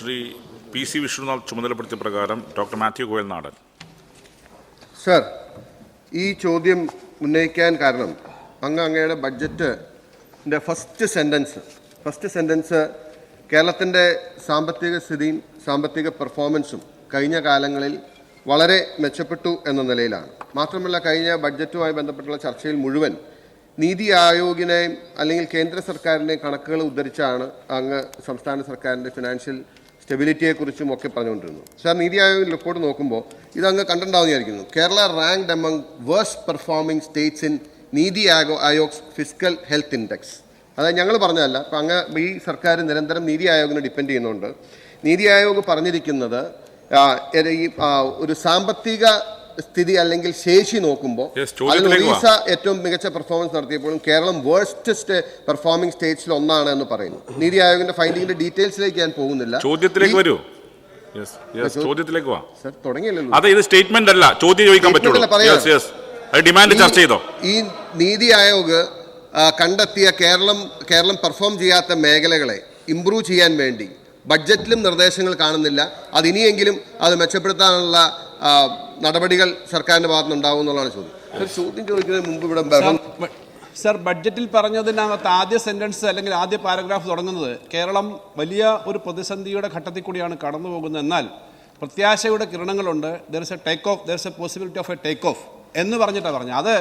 Shri P C Vishnunath ചുമതലപ്പെടുത്തിയ പ്രകാരം doctor Mathew Goyal നാടൻ. സർ ഈ ചോദ്യം ഉന്നയിക്കാൻ കാരണം അങ്ങ് അങ്ങയുടെ ബഡ്ജറ്റിന്റെ ഫസ്റ്റ് സെന്റൻസ് ഫസ്റ്റ് സെന്റൻസ് കേരളത്തിന്റെ സാമ്പത്തിക സ്ഥിതിയും സാമ്പത്തിക പെർഫോമൻസും കഴിഞ്ഞ കാലങ്ങളിൽ വളരെ മെച്ചപ്പെട്ടു എന്ന നിലയിലാണ്. മാത്രമല്ല കഴിഞ്ഞ ബഡ്ജറ്റുമായി ബന്ധപ്പെട്ടുള്ള ചർച്ചയിൽ മുഴുവൻ നീതി ആയോഗിനെയും അല്ലെങ്കിൽ കേന്ദ്ര സർക്കാരിന്റെയും കണക്കുകൾ ഉദ്ധരിച്ചാണ് അങ്ങ് സംസ്ഥാന സർക്കാരിന്റെ ഫിനാൻഷ്യൽ സ്റ്റെബിലിറ്റിയെക്കുറിച്ചും ഒക്കെ പറഞ്ഞുകൊണ്ടിരുന്നു. സാർ നീതി ആയോഗ് റിപ്പോർട്ട് നോക്കുമ്പോൾ ഇത് അങ്ങ് കണ്ടിട്ടുണ്ടാവുന്നതായിരിക്കുന്നു Kerala rank among worst performing states in NITI ആയോ ആയോഗ്സ് ഫിസിക്കൽ ഹെൽത്ത് ഇൻഡെക്സ് അതായത് ഞങ്ങൾ പറഞ്ഞതല്ല അപ്പം അങ്ങ് ഈ സർക്കാർ നിരന്തരം നീതി ആയോഗിനെ ഡിപ്പെൻഡ് ചെയ്യുന്നുണ്ട്. നീതി ആയോഗ് പറഞ്ഞിരിക്കുന്നത് ഈ ഒരു സാമ്പത്തിക സ്ഥിതി അല്ലെങ്കിൽ ശേഷി നോക്കുമ്പോൾ അതിൽ ഒറീസ ഏറ്റവും മികച്ച പെർഫോമൻസ് നടത്തിയപ്പോഴും കേരളം വേഴ്സ്റ്റസ്റ്റ് പെർഫോമിംഗ് സ്റ്റേറ്റ്സിൽ ഒന്നാണ് എന്ന് പറയുന്നു. നീതി ആയോഗിന്റെ ഫൈൻഡിങ്ങിന്റെ ഡീറ്റെയിൽസിലേക്ക് ഞാൻ പോകുന്നില്ല. ചോദ്യത്തിലേക്ക് വരൂ. ചോദ്യത്തിലേക്ക് വാ. സർ തുടങ്ങിയല്ലോ അതെ ഇത് സ്റ്റേറ്റ്മെന്റ് അല്ല ചോദ്യം ചോദിക്കാൻ പറ്റുള്ളൂ. ഡിമാൻഡ് ചർച്ച ചെയ്തോ? ഈ നീതി ആയോഗ് കണ്ടെത്തിയ കേരളം കേരളം പെർഫോം ചെയ്യാത്ത മേഖലകളെ ഇംപ്രൂവ് ചെയ്യാൻ വേണ്ടി ബഡ്ജറ്റിലും നിർദ്ദേശങ്ങൾ കാണുന്നില്ല. അത് ഇനിയെങ്കിലും അത് മെച്ചപ്പെടുത്താനുള്ള നടപടികൾ സർക്കാരിന്റെ ഭാഗത്തു നിന്നുണ്ടാവും എന്നുള്ളതാണ് ചോദ്യം. സർ, ചോദ്യം ചോദിക്കുന്നതിന് മുമ്പ് ഇവിടെ സർ ബഡ്ജറ്റിൽ പറഞ്ഞതിനകത്ത് ആദ്യ സെന്റൻസ് അല്ലെങ്കിൽ ആദ്യ പാരഗ്രാഫ് തുടങ്ങുന്നത് കേരളം വലിയ ഒരു പ്രതിസന്ധിയുടെ ഘട്ടത്തിൽ കൂടിയാണ് കടന്നു പോകുന്നത് എന്നാൽ പ്രത്യാശയുടെ കിരണങ്ങളുണ്ട്. There is a take off there is a possibility of a take off എന്ന് പറഞ്ഞിട്ടാണ് പറഞ്ഞത്. അത്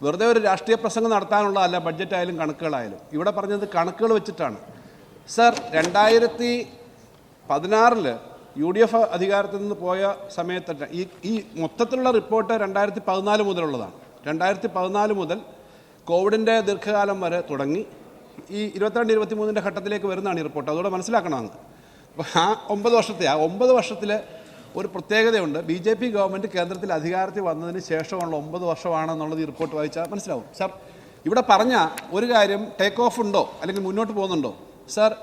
വെറുതെ ഒരു രാഷ്ട്രീയ പ്രസംഗം നടത്താനുള്ളതല്ല ബഡ്ജറ്റ് ആയാലും കണക്കുകളായാലും. ഇവിടെ പറഞ്ഞത് കണക്കുകൾ വെച്ചിട്ടാണ്. സർ രണ്ടായിരത്തി പതിനാറിൽ യു ഡി എഫ് അധികാരത്തിൽ നിന്ന് പോയ സമയത്ത് ഈ ഈ മൊത്തത്തിലുള്ള റിപ്പോർട്ട് രണ്ടായിരത്തി പതിനാല് മുതലുള്ളതാണ്. രണ്ടായിരത്തി പതിനാല് മുതൽ കോവിഡിന്റെ ദീർഘകാലം വരെ തുടങ്ങി ഈ ഇരുപത്തിരണ്ട് ഇരുപത്തി മൂന്നിന്റെ ഘട്ടത്തിലേക്ക് വരുന്നതാണ് ഈ റിപ്പോർട്ട്. അതുകൂടെ മനസ്സിലാക്കണമെന്ന് അപ്പോൾ ആ ഒമ്പത് വർഷത്തെ ആ ഒമ്പത് വർഷത്തിലെ ഒരു പ്രത്യേകതയുണ്ട്. ബി ജെ പി ഗവൺമെന്റ് കേന്ദ്രത്തിൽ അധികാരത്തിൽ വന്നതിന് ശേഷമുള്ള ഒമ്പത് വർഷമാണെന്നുള്ളത് ഈ റിപ്പോർട്ട് വായിച്ചാൽ മനസ്സിലാവും. സാർ ഇവിടെ പറഞ്ഞ ഒരു കാര്യം ടേക്ക് ഓഫ് ഉണ്ടോ? അല്ലെങ്കിൽ മുന്നോട്ട് പോകുന്നുണ്ടോ? സാർ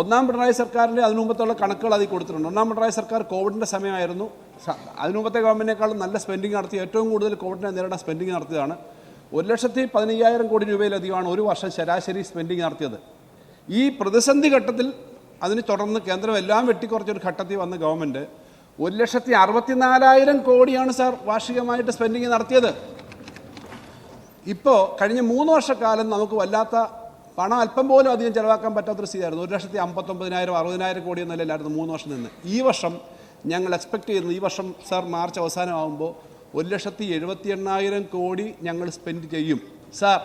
ഒന്നാം പിണറായി സർക്കാരിന്റെ അതിനു മുമ്പത്തുള്ള കണക്കുകൾ അതിൽ കൊടുത്തിട്ടുണ്ട്. ഒന്നാം പിണറായി സർക്കാർ കോവിഡിന്റെ സമയമായിരുന്നു. അതിനുമ്പത്തെ ഗവൺമെന്റിനേക്കാളും നല്ല സ്പെൻഡിങ് നടത്തി ഏറ്റവും കൂടുതൽ കോവിഡിനെ നേരിടാൻ സ്പെൻഡിങ് നടത്തിയതാണ്. ഒരു ലക്ഷത്തി പതിനയ്യായിരം കോടി രൂപയിലധികമാണ് ഒരു വർഷം ശരാശരി സ്പെൻഡിങ് നടത്തിയത്. ഈ പ്രതിസന്ധി ഘട്ടത്തിൽ അതിന് തുടർന്ന് കേന്ദ്രം എല്ലാം വെട്ടിക്കുറച്ചൊരു ഘട്ടത്തിൽ വന്ന ഗവൺമെന്റ് ഒരു ലക്ഷത്തി അറുപത്തിനാലായിരം കോടിയാണ് സാർ വാർഷികമായിട്ട് സ്പെൻഡിങ് നടത്തിയത്. ഇപ്പോൾ കഴിഞ്ഞ മൂന്ന് വർഷക്കാലം നമുക്ക് വല്ലാത്ത പണം അല്പം പോലും അധികം ചിലവാക്കാൻ പറ്റാത്തൊരു സ്ഥിതിയായിരുന്നു. ഒരു ലക്ഷത്തി അമ്പത്തൊമ്പതിനായിരം അറുപതിനായിരം കോടി എന്ന നിലയിലായിരുന്നു മൂന്ന് വർഷം നിന്ന്. ഈ വർഷം ഞങ്ങൾ എക്സ്പെക്ട് ചെയ്യുന്നത് ഈ വർഷം സാർ മാർച്ച് അവസാനമാകുമ്പോൾ ഒരു ലക്ഷത്തി എഴുപത്തി എണ്ണായിരം കോടി ഞങ്ങൾ സ്പെൻഡ് ചെയ്യും. സാർ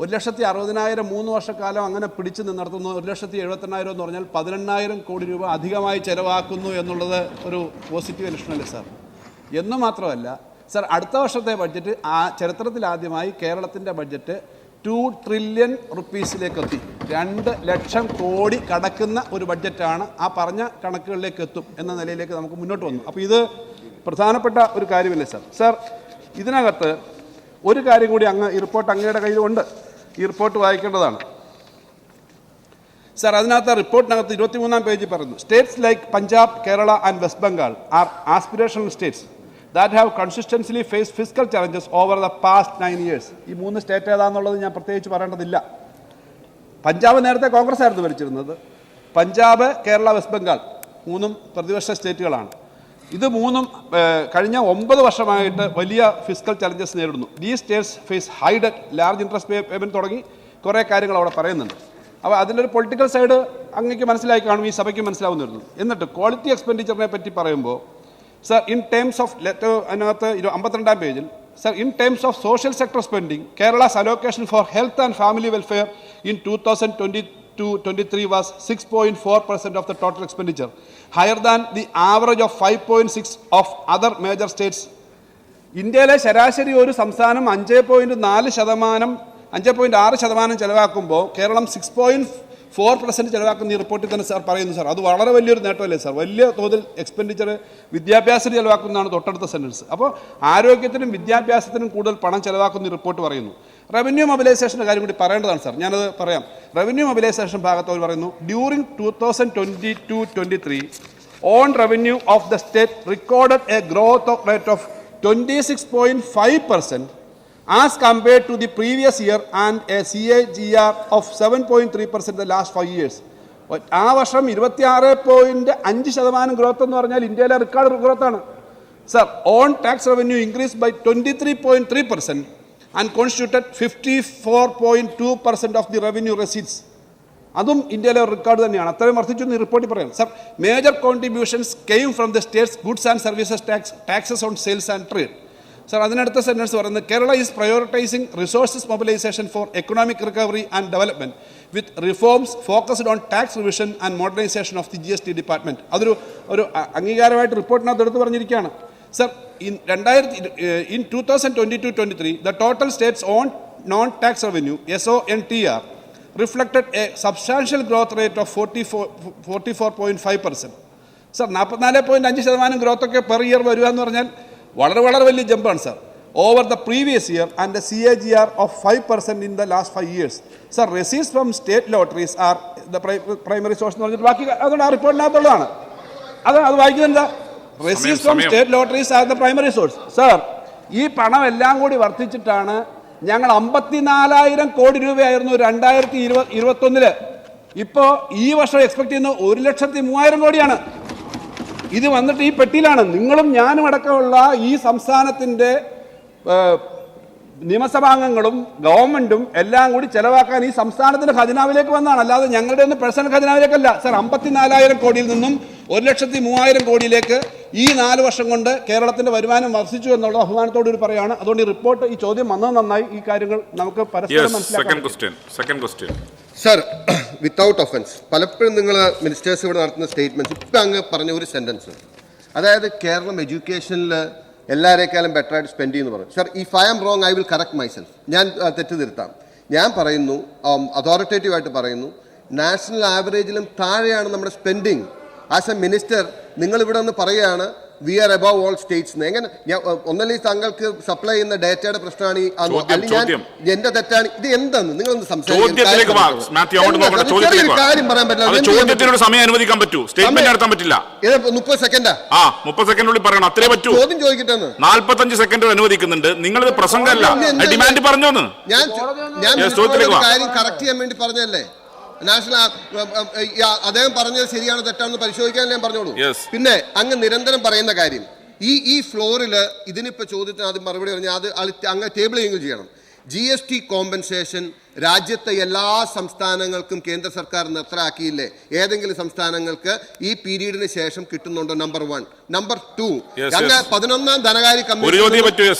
ഒരു ലക്ഷത്തി അറുപതിനായിരം മൂന്ന് വർഷക്കാലം അങ്ങനെ പിടിച്ചു നിന്നിടത്തുന്നു ഒരു ലക്ഷത്തി എഴുപത്തെണ്ണായിരം എന്ന് പറഞ്ഞാൽ പതിനെണ്ണായിരം കോടി രൂപ അധികമായി ചിലവാക്കുന്നു എന്നുള്ളത് ഒരു പോസിറ്റീവ് ലക്ഷണമല്ലേ സാർ എന്ന് മാത്രമല്ല സാർ അടുത്ത വർഷത്തെ ബഡ്ജറ്റ് ആ ചരിത്രത്തിലാദ്യമായി കേരളത്തിന്റെ ബഡ്ജറ്റ് ടു ട്രില്യൺ റുപ്പീസിലേക്ക് എത്തി രണ്ട് ലക്ഷം കോടി കടക്കുന്ന ഒരു ബഡ്ജറ്റാണ് ആ പറഞ്ഞ കണക്കുകളിലേക്ക് എത്തും എന്ന നിലയിലേക്ക് നമുക്ക് മുന്നോട്ട് വന്നു. അപ്പോൾ ഇത് പ്രധാനപ്പെട്ട ഒരു കാര്യമല്ലേ സാർ? സാർ ഇതിനകത്ത് ഒരു കാര്യം കൂടി അങ്ങ് ഈ റിപ്പോർട്ട് അങ്ങയുടെ കയ്യിലുണ്ട്. ഈ റിപ്പോർട്ട് വായിക്കേണ്ടതാണ്. സാർ അതിനകത്ത് റിപ്പോർട്ടിനകത്ത് ഇരുപത്തിമൂന്നാം പേജിൽ പറയുന്നു states like Punjab Kerala and West Bengal are aspirational states that have consistently face physical challenges over the past nine years ഈ മൂന്ന് സ്റ്റേറ്റ് ഏതാണെന്നുള്ളത് ഞാൻ പ്രത്യേകിച്ച് പറയേണ്ടതില്ല. പഞ്ചാബ് നേരത്തെ കോൺഗ്രസ് ആയിരുന്നു ഭരിച്ചിരുന്നത്. പഞ്ചാബ് കേരള വെസ്റ്റ് ബംഗാൾ മൂന്നും പ്രതിപക്ഷ സ്റ്റേറ്റുകളാണ്. ഇത് മൂന്നും കഴിഞ്ഞ ഒമ്പത് വർഷമായിട്ട് വലിയ ഫിസിക്കൽ ചലഞ്ചസ് നേരിടുന്നു. These states face high debt large interest payment തുടങ്ങി കുറേ കാര്യങ്ങൾ അവിടെ പറയുന്നുണ്ട്. അപ്പോൾ അതിന്റെ ഒരു പൊളിറ്റിക്കൽ സൈഡ് അങ്ങേക്ക് മനസ്സിലായി കാണും ഈ സഭയ്ക്ക് മനസ്സിലാവുന്നിരുന്നു എന്നിട്ട് ക്വാളിറ്റി എക്സ്പെൻഡിച്ചറിനെ പറ്റി പറയുമ്പോൾ sir in terms of letter അതിനകത്ത് അമ്പത്തിരണ്ടാം പേജിൽ sir in terms of social sector spending Kerala's allocation for health and family welfare in two thousand twenty two twenty three was six point four percent of the total expenditure higher than the average of five point six of other major states ഇന്ത്യയിലെ ശരാശരി ഒരു സംസ്ഥാനം അഞ്ച് point നാല് ശതമാനം അഞ്ച് point ആറ് ശതമാനം ചിലവാക്കുമ്പോൾ Keralam six point four percent ചിലവാക്കുന്ന ഈ റിപ്പോർട്ടിൽ തന്നെ സാർ പറയുന്നു സാർ. അത് വളരെ വലിയൊരു നേട്ടമല്ലേ സാർ? വലിയ തോതിൽ എക്സ്പെൻഡിച്ചർ വിദ്യാഭ്യാസത്തിന് ചിലവാക്കുന്നതാണ് തൊട്ടടുത്ത സെന്റൻസ് അപ്പോൾ ആരോഗ്യത്തിനും വിദ്യാഭ്യാസത്തിനും കൂടുതൽ പണം ചിലവാക്കുന്ന റിപ്പോർട്ട് പറയുന്നു. റവന്യൂ മൊബിലൈസേഷന്റെ കാര്യം കൂടി പറയേണ്ടതാണ് സാർ. ഞാനത് പറയാം. റവന്യൂ മൊബിലൈസേഷൻ ഭാഗത്ത് അവർ പറയുന്നു during two thousand twenty two twenty three own revenue of the state recorded a growth of rate of 26.5% as compared to the previous year and a CAGR of 7.3% the last five years. ആ വർഷം ഇരുപത്തിയാറ് point അഞ്ച് ശതമാനം growth എന്ന് പറഞ്ഞാൽ ഇന്ത്യയിലെ record growth ആണ്. Sir own tax revenue increase by twenty three point three percent and constituted fifty four point two percent of the revenue receipts അതും ഇന്ത്യയിലെ റെക്കോർഡ് തന്നെയാണ്. അത്രയും വർദ്ധിച്ചു എന്ന് റിപ്പോർട്ടിൽ പറയാം. Sir major contributions came from the state's goods and services tax taxes on sales and trade sir അതിനടുത്ത sentence പറയുന്നത് Kerala is prioritising resources mobilisation for economic recovery and development with reforms focused on tax revision and modernisation of the G S T department അതൊരു ഒരു അംഗീകാരമായിട്ട് റിപ്പോർട്ടിനകത്ത് എടുത്ത് പറഞ്ഞിരിക്കുകയാണ്. Sir in രണ്ടായിരത്തി in two thousand twenty two twenty three the total state's own non tax revenue S O N T R reflected a substantial growth rate of forty four forty four point five percent sir നാൽപ്പത്തിനാല് point അഞ്ച് ശതമാനം growth ഒക്കെ per year വരിക എന്ന് പറഞ്ഞാൽ വളരെ വളരെ വലിയ ജമ്പാണ് sir. Over the previous year and the C A G R of five percent in the last five years sir റെസീസ് from state lotteries are the primary source എന്ന് പറഞ്ഞിട്ട് ബാക്കി അതുകൊണ്ട് ആ റിപ്പോർട്ടിനകത്തുള്ളതാണ് അത് അത് വായിക്കുന്നത് എന്താ? റെസീസ് from state lotteries are the primary source sir ഈ പണം എല്ലാം കൂടി വർദ്ധിച്ചിട്ടാണ് ഞങ്ങൾ അമ്പത്തിനാലായിരം കോടി രൂപയായിരുന്നു രണ്ടായിരത്തി ഇരുപത്തി ഇരുപത്തൊന്നിൽ. ഇപ്പോൾ ഈ വർഷം എക്സ്പെക്ട് ചെയ്യുന്ന ഒരു ലക്ഷത്തി മൂവായിരം കോടിയാണ്. ഇത് വന്നിട്ട് ഈ പെട്ടിയിലാണ്. നിങ്ങളും ഞാനും അടക്കമുള്ള ഈ സംസ്ഥാനത്തിന്റെ നിയമസഭാംഗങ്ങളും ഗവൺമെന്റും എല്ലാം കൂടി ചെലവാക്കാൻ ഈ സംസ്ഥാനത്തിന്റെ ഖജനാവിലേക്ക് വന്നതാണ്. അല്ലാതെ ഞങ്ങളുടെ ഒന്നും പേഴ്സണൽ ഖജനാവിലേക്കല്ല. സർ അമ്പത്തിനാലായിരം കോടിയിൽ നിന്നും ഒരു ലക്ഷത്തി മൂവായിരം കോടിയിലേക്ക് ഈ നാല് വർഷം കൊണ്ട് കേരളത്തിന്റെ വരുമാനം വർദ്ധിച്ചു എന്നുള്ള അഭിമാനത്തോടു കൂടി പറയാണ്. അതുകൊണ്ട് ഈ റിപ്പോർട്ട് ഈ ചോദ്യം വന്നത് നന്നായി. ഈ കാര്യങ്ങൾ നമുക്ക് പരസ്പരം മനസ്സിലാക്കാം second question second question sir without offence പലപ്പോഴും നിങ്ങൾ മിനിസ്റ്റേഴ്സ് ഇവിടെ നടത്തുന്ന സ്റ്റേറ്റ്മെന്റ്സ് ഇപ്പം അങ്ങ് പറഞ്ഞ ഒരു സെന്റൻസ് അതായത് കേരളം എഡ്യൂക്കേഷനിൽ എല്ലാവരേക്കാളും ബെറ്റർ ആയിട്ട് സ്പെൻഡ് ചെയ്യുന്നു പറഞ്ഞു. Sir if I am wrong I will correct myself ഞാൻ തെറ്റ് തിരുത്താം ഞാൻ പറയുന്നു അതോറിറ്റേറ്റീവ് ആയിട്ട് പറയുന്നു നാഷണൽ ആവറേജിലും താഴെയാണ് നമ്മുടെ സ്പെൻഡിങ് ആസ് എ മിനിസ്റ്റർ നിങ്ങൾ ഇവിടെ നിന്ന് പറയുകയാണ് we are above all states എങ്ങനെ? ഞാൻ ഒന്നല്ലെങ്കിൽ താങ്കൾക്ക് സപ്ലൈ ചെയ്യുന്ന ഡേറ്റയുടെ പ്രശ്നമാണ് ഈ അല്ലെങ്കിൽ ഞാൻ. എന്റെ തെറ്റാണ്. ഇത് എന്താണ് പറ്റും? ഇത് മുപ്പത് സെക്കൻഡാ മുപ്പത് സെക്കൻഡിനുള്ളിൽ പറയണം. അത്രേ പറ്റൂ. ചോദ്യം ചോദിക്കട്ടെ നാല്പത്തഞ്ച് സെക്കൻഡ് അനുവദിക്കുന്നുണ്ട്. നിങ്ങളിത് പ്രസംഗമല്ല. ഡിമാൻഡ് പറഞ്ഞോന്ന്. ഞാൻ ഞാൻ. കാര്യം കറക്റ്റ് ചെയ്യാൻ വേണ്ടി പറഞ്ഞല്ലേ നാഷണൽ അദ്ദേഹം പറഞ്ഞത് ശരിയാണോ തെറ്റാണെന്ന് പരിശോധിക്കാൻ ഞാൻ പറഞ്ഞോളൂ. പിന്നെ അങ്ങ് നിരന്തരം പറയുന്ന കാര്യം ഈ ഈ ഫ്ലോറിൽ ഇതിനിപ്പോൾ ചോദ്യത്തിന് ആദ്യം മറുപടി പറഞ്ഞാൽ അത് അങ്ങ് ടേബിൾ ചെയ്യുകയും ചെയ്യണം. ജി എസ് ടി കോമ്പൻസേഷൻ രാജ്യത്തെ എല്ലാ സംസ്ഥാനങ്ങൾക്കും കേന്ദ്ര സർക്കാർ നിർത്തലാക്കിയില്ലേ? ഏതെങ്കിലും സംസ്ഥാനങ്ങൾക്ക് ഈ പീരീഡിന് ശേഷം കിട്ടുന്നുണ്ടോ? നമ്പർ വൺ നമ്പർ ടു അങ്ങ്. പതിനൊന്നാം ധനകാര്യ കമ്മീഷൻ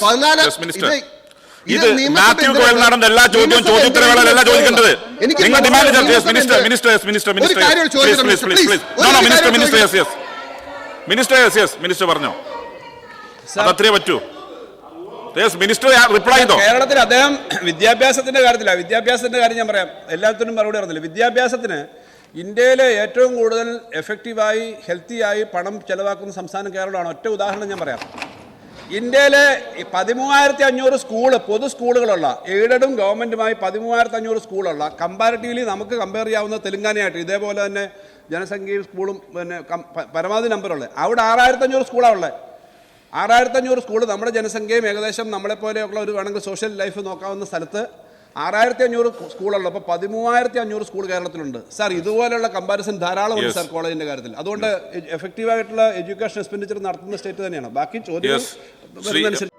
പതിനാലാം. ഇത് മാത്യു ഗോയൽ കോയൽനാടന്റെ എല്ലാ ചോദ്യവും എന്തിനാ ചോദിക്കേണ്ടത്? നിങ്ങൾ ഡിമാൻഡ് മിനിസ്റ്റർ? മിനിസ്റ്റർ മിനിസ്റ്റർ ഒരു മിനിസ്റ്റർ കാര്യം please please minister, please no no minister minister yes. Yes minister yes yes minister പറഞ്ഞോ? അതത്രേ പറ്റൂ. യെസ് മിനിസ്റ്റർ റിപ്ലൈ ചെയ്തോ? കേരളത്തിൽ അദ്ദേഹം വിദ്യാഭ്യാസത്തിന്റെ കാര്യത്തിലാണ് വിദ്യാഭ്യാസത്തിന്റെ കാര്യം ഞാൻ പറയാം. എല്ലാത്തിനും മറുപടി പറഞ്ഞില്ല. വിദ്യാഭ്യാസത്തിന് ഇന്ത്യയിലെ ഏറ്റവും കൂടുതൽ എഫക്റ്റീവായി ഹെൽത്തിയായി പണം ചെലവാക്കുന്ന സംസ്ഥാനം കേരളമാണ്. ഒറ്റ ഉദാഹരണം ഞാൻ പറയാം. ഇന്ത്യയിലെ പതിമൂവായിരത്തി അഞ്ഞൂറ് സ്കൂൾ പൊതു സ്കൂളുകളുള്ള എയ്ഡഡും ഗവൺമെന്റുമായി പതിമൂവായിരത്തി അഞ്ഞൂറ് സ്കൂളുള്ള കമ്പാരിറ്റീവ്ലി നമുക്ക് കമ്പയർ ചെയ്യാവുന്ന തെലുങ്കാനയായിട്ട് ഇതേപോലെ തന്നെ ജനസംഖ്യയും സ്കൂളും പിന്നെ പരമാവധി നമ്പറുള്ളത് അവിടെ ആറായിരത്തി അഞ്ഞൂറ് സ്കൂളാണ് ഉള്ളത് ആറായിരത്തി അഞ്ഞൂറ് സ്കൂൾ നമ്മുടെ ജനസംഖ്യയും ഏകദേശം നമ്മളെപ്പോലെയുള്ള ഒരു വേണമെങ്കിൽ സോഷ്യൽ ലൈഫ് നോക്കാവുന്ന സ്ഥലത്ത് ആറായിരത്തി അഞ്ഞൂറ് സ്കൂളുള്ള അപ്പോൾ പതിമൂവായിരത്തി അഞ്ഞൂറ് സ്കൂൾ കേരളത്തിലുണ്ട്. സാർ ഇതുപോലെയുള്ള കമ്പാരിസൺ ധാരാളം ഉണ്ട് സാർ കോളേജിന്റെ കാര്യത്തിൽ. അതുകൊണ്ട് എഫക്റ്റീവായിട്ടുള്ള എഡ്യൂക്കേഷൻ എക്സ്പെൻഡിച്ചർ നടത്തുന്ന സ്റ്റേറ്റ് തന്നെയാണ്? ബാക്കി ചോദ്യം